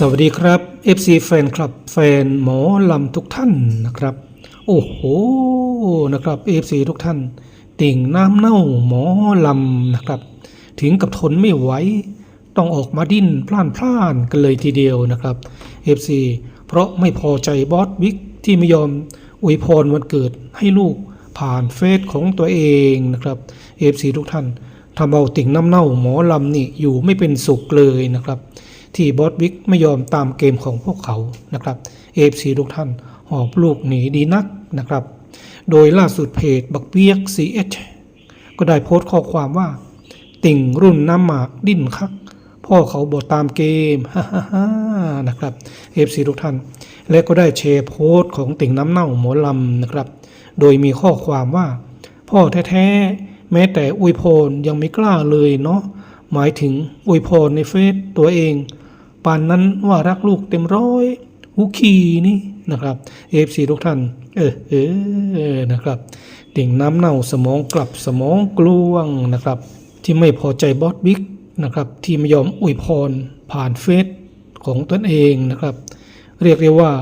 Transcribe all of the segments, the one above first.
สวัสดีครับ FC แฟนคลับแฟนหมอลำทุกท่านนะครับ โอ้โหนะครับ FC ทุกท่าน ติ่งน้ำเน่าหมอลำนะครับ ถึงกับทนไม่ไหวต้องออกมาดิ้นพล่านพล่านกันเลยทีเดียวนะครับ FC เพราะไม่พอใจบอสบิ๊กที่ไม่ยอมอวยพรวันเกิดให้ลูกผ่านเฟซของตัวเองนะครับ FC ทุกท่านทำเอาติ่งน้ำเน่าหมอลำนี่อยู่ไม่เป็นสุขเลยนะครับ ที่บอสบิ๊กไม่ยอมตามเกมของพวกเขานะครับเอฟซีทุกท่านหอบลูกหนีดีนักนะครับ โดยล่าสุดเพจบักเบียก CH ก็ได้โพสต์ข้อความว่า ติ่งรุ่นน้ำหมากดิ้นคัก พ่อเขาบอตามเกมฮ่าฮ่าฮ่านะครับเอฟซีทุกท่าน และก็ได้แชร์โพสต์ของติ่งน้ำเน่าหมอลำนะครับ โดยมีข้อความว่า พ่อแท้ๆ แม้แต่อวยพรยังไม่กล้าเลยเนาะหมายถึงอวยพรในเฟซตัวเอง ปานนั้นว่ารักลูกเต็มร้อยหุคีนี่นะครับเอฟซีทุกท่านเออเออนะครับติ่งน้ำเน่าสมองกลับสมองกลวงนะครับ ที่ไม่พอใจบอสบิ๊กนะครับที่ไม่ยอมอวยพรผ่านเฟซของตนเองนะครับ เรียกได้ว่า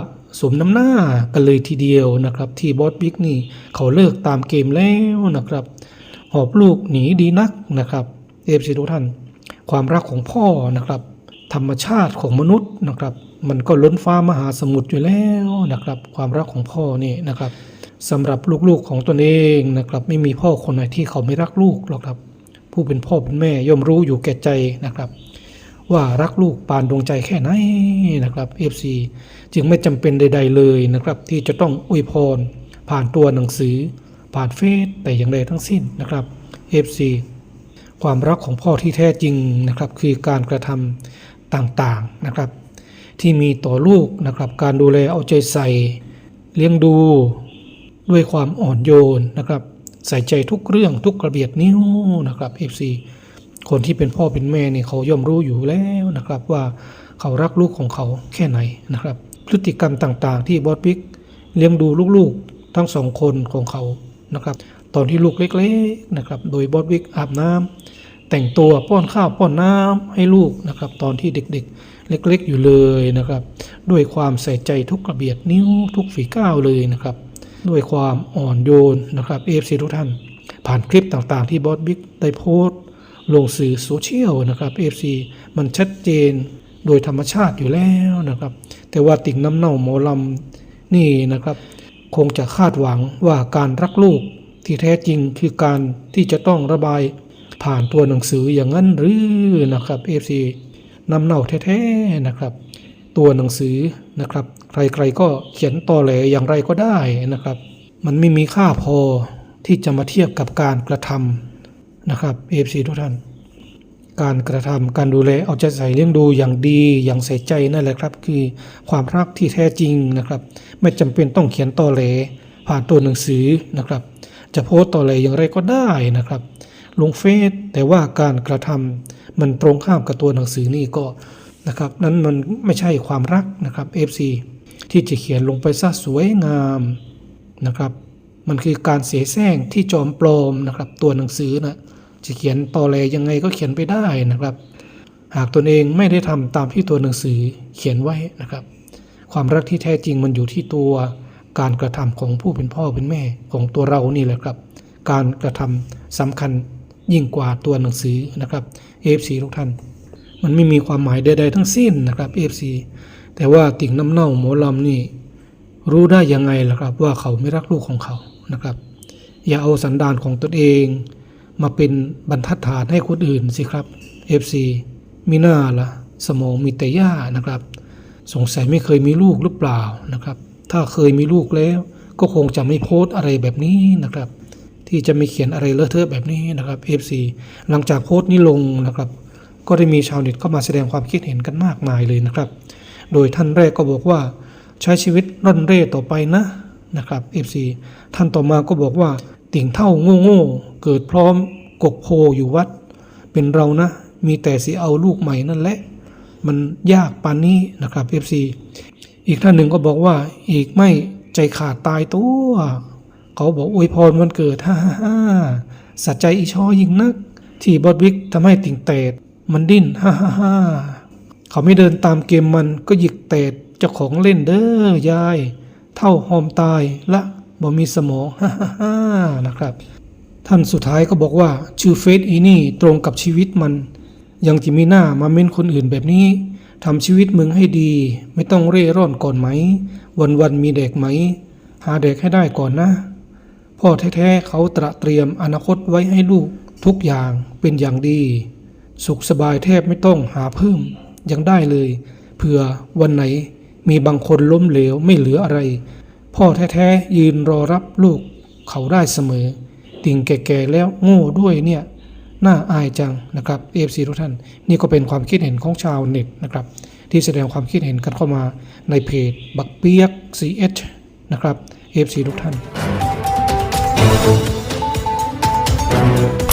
สมน้ำหน้ากันเลยทีเดียวนะครับ ที่บอสบิ๊กนี่เขาเลิกตามเกมแล้วนะครับหอบลูกหนีดีนักนะครับเอฟซีทุกท่าน ความรักของพ่อนะครับ ธรรมชาติของมนุษย์นะครับ มันก็ล้นฟ้ามหาสมุทรอยู่แล้วนะครับ ความรักของพ่อนี่นะครับสำหรับลูกๆของตนเองนะครับ ไม่มีพ่อคนไหนที่เขาไม่รักลูกหรอกครับ ผู้เป็นพ่อเป็นแม่ย่อมรู้อยู่แก่ใจนะครับ ว่ารักลูกปานดวงใจแค่ไหนนะครับ FC จึงไม่จำเป็นใด ๆเลยนะครับ ที่จะต้องอวยพร ผ่านตัวหนังสือ ผ่านเฟซแต่อย่างใดทั้งสิ้นนะครับ FC ความรักของพ่อที่แท้จริงนะครับ คือการกระทำ ต่างๆนะครับ ที่มีต่อลูกนะครับ การดูแลเอาใจใส่ เลี้ยงดูด้วยความอ่อนโยนนะครับ ใส่ใจทุกเรื่องทุกกระเบียดนิ้วนะครับ FC คนที่เป็นพ่อเป็นแม่นี่เขาย่อมรู้อยู่แล้วนะครับ ว่าเขารักลูกของเขาแค่ไหนนะครับ พฤติกรรมต่างๆ ที่บอสบิ๊กเลี้ยงดูลูกๆทั้งสองคนของเขานะครับ ตอนที่ลูกเล็กๆนะครับ โดยบอสบิ๊กอาบน้ำ แต่งตัวป้อนข้าวป้อนน้ำให้ลูกนะครับ ตอนที่เด็กๆ เล็ก ๆ อยู่เลยนะครับ ด้วยความใส่ใจทุกกระเบียดนิ้วทุกฝีก้าวเลยนะครับ ด้วยความอ่อนโยนนะครับเอฟซีทุกท่าน ผ่านคลิปต่างๆ ที่บอสบิ๊กได้โพสต์ลงสื่อโซเชียลนะครับ FC มันชัดเจนโดยธรรมชาติอยู่แล้วนะครับ แต่ว่าติ่งน้ำเน่าหมอลำนี่นะครับ คงจะคาดหวังว่าการรักลูกที่แท้จริงคือการที่จะต้องระบาย ผ่านตัวหนังสืออย่างนั้นหรือนะครับ FC นำเน่าแท้ๆนะครับ ตัวหนังสือนะครับ ใครๆก็เขียนตอแหลอย่างไรก็ได้นะครับ มันไม่มีค่าพอที่จะมาเทียบกับการกระทำนะครับ FC ทุกท่าน การกระทำการดูแลเอาใจใส่เลี้ยงดูอย่างดีอย่างใส่ใจนั่นแหละครับ คือความรักที่แท้จริงนะครับ ไม่จำเป็นต้องเขียนตอแหลผ่านตัวหนังสือนะครับ จะโพสต์ตอแหลอย่างไรก็ได้นะครับ ลงเฟซแต่ว่าการกระทำมันตรงข้ามกับตัวหนังสือนี่ก็นะครับ นั้นมันไม่ใช่ความรักนะครับ FC ที่จะเขียนลงไปซะสวยงามนะครับ มันคือการเสียแซงที่จอมปลอมนะครับ ตัวหนังสือนะจะเขียนตอแลยังไงก็เขียนไปได้นะครับ หากตนเองไม่ได้ทำตามที่ตัวหนังสือเขียนไว้นะครับ ความรักที่แท้จริงมันอยู่ที่ตัวการกระทำของผู้เป็นพ่อเป็นแม่ของตัวเรานี่แหละครับ การกระทำสำคัญ ยิ่งกว่าตัวหนังสือนะครับ FC ทุกท่าน มันไม่มีความหมายใดๆทั้งสิ้นนะครับ FC แต่ว่าติ่งน้ำเน่าหมอลำนี่รู้ได้ยังไงล่ะครับ ว่าเขาไม่รักลูกของเขานะครับ อย่าเอาสันดานของตนเอง มาเป็นบรรทัดฐานให้คนอื่นสิครับ FC มีหน้าละสมองมีแต่ย่านะครับ สงสัยไม่เคยมีลูกหรือเปล่านะครับ ถ้าเคยมีลูกแล้ว ก็คงจะไม่โพสต์อะไรแบบนี้นะครับ ที่จะไม่เขียนอะไรเลอะเทอะแบบนี้นะครับ FC หลังจากโพสต์นี้ลงนะครับ ก็ได้มีชาวเน็ตเข้ามาแสดงความคิดเห็นกันมากมายเลยนะครับ โดยท่านแรกก็บอกว่าใช้ชีวิตร่อนเร่ต่อไปนะนะครับ FC ท่านต่อมาก็บอกว่าติ่งเท่าโง่โง่เกิดพร้อมกกโพอยู่วัด เป็นเรานะ มีแต่สิเอาลูกใหม่นั่นแหละ มันยากปานนี้นะครับ FC อีกท่านหนึ่งก็บอกว่าอีกไม่ใจขาดตายตัว เขาบอกอวยพรวันเกิดฮ่าฮ่าฮ่าสัจใจอีชอยิ่งนัก ที่บอดวิกทำให้ติ่งเตดมันดิ้นฮ่าฮ่าฮ่าเขาไม่เดินตามเกมมันก็หยิกเตดเจ้าของเล่นเด้อยาย เท่าหอมตายละบ่มีสมองฮ่าฮ่าฮ่านะครับ ท่านสุดท้ายก็บอกว่าชื่อเฟซอีนี่ตรงกับชีวิตมัน ยังจะมีหน้ามาเม้นคนอื่นแบบนี้ทำชีวิตมึงให้ดี ไม่ต้องเร่ร่อนก่อนไหม วันวันมีเด็กไหม หาเด็กให้ได้ก่อนนะ พ่อแท้ๆเขาตระเตรียมอนาคตไว้ให้ลูกทุกอย่างเป็นอย่างดี สุขสบายแทบไม่ต้องหาเพิ่ม ยังได้เลยเผื่อวันไหนมีบางคนล้มเหลวไม่เหลืออะไร พ่อแท้ๆยืนรอรับลูกเขาได้เสมอ ติ่งแก่ๆแล้วโง่ด้วยเนี่ยน่าอายจังนะครับ AFC ทุกท่าน นี่ก็เป็นความคิดเห็นของชาวเน็ตนะครับ ที่แสดงความคิดเห็นกันเข้ามาในเพจบักเปียก CH นะครับ AFC ทุกท่าน Thank you.